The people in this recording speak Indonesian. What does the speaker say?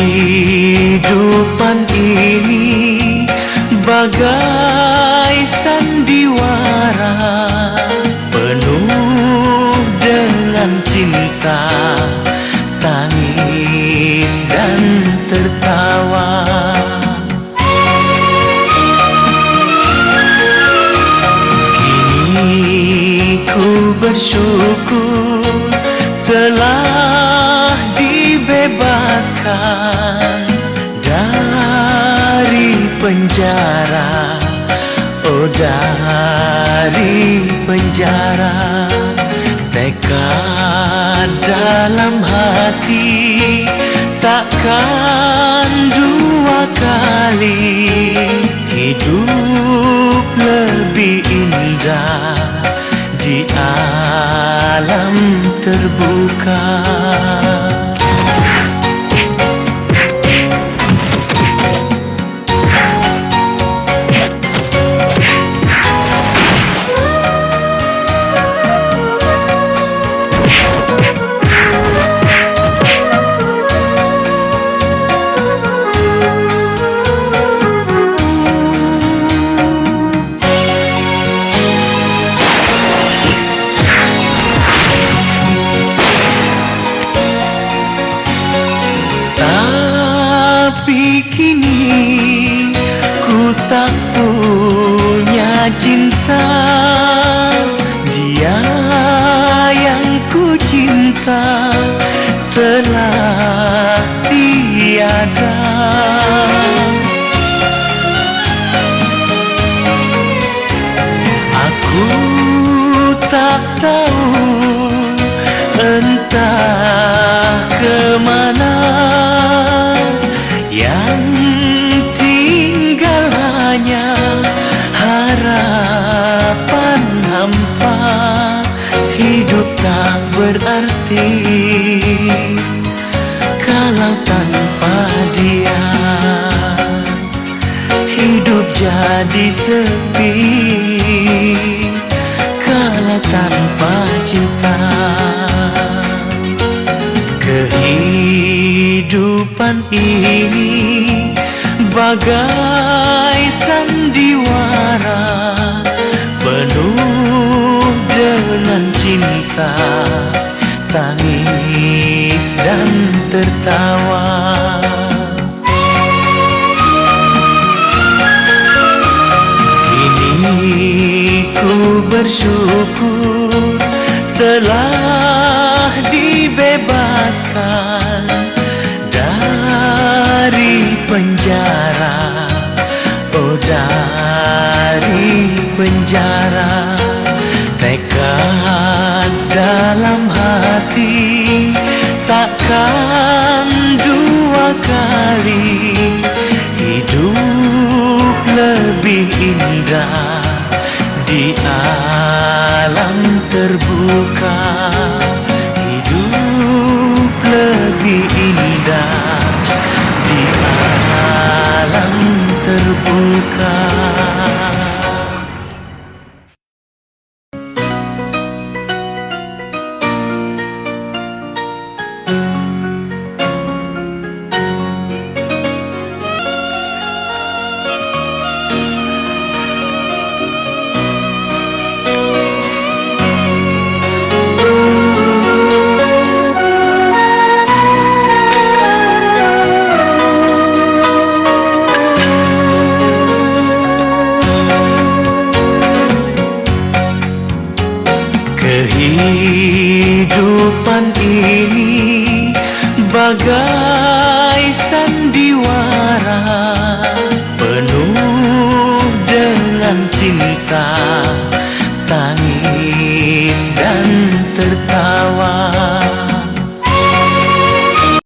Kehidupan ini bagai sandiwara Penuh dengan cinta, tangis dan tertawa. Kini ku bersyukur telah dibebaskan dari penjara. Oh dari penjara. Tekad dalam hati takkan dua kali. Hidup lebih indah di alam terbuka kini ku tak punya cinta. Dia yang ku cinta telah tiada. Aku tak tahu entah ke mana tak berarti kalau tanpa dia Hidup jadi sepi. Kalau tanpa cinta Kehidupan ini Bagai sandiwara cinta Tangis dan tertawa. Kini ku bersyukur telah dibebaskan dari penjara. Oh dari penjara dalam hati takkan dua kali Hidup lebih indah di alam terbuka. Hidup lebih indah di alam terbuka Kehidupan ini bagai sandiwara Penuh dengan cinta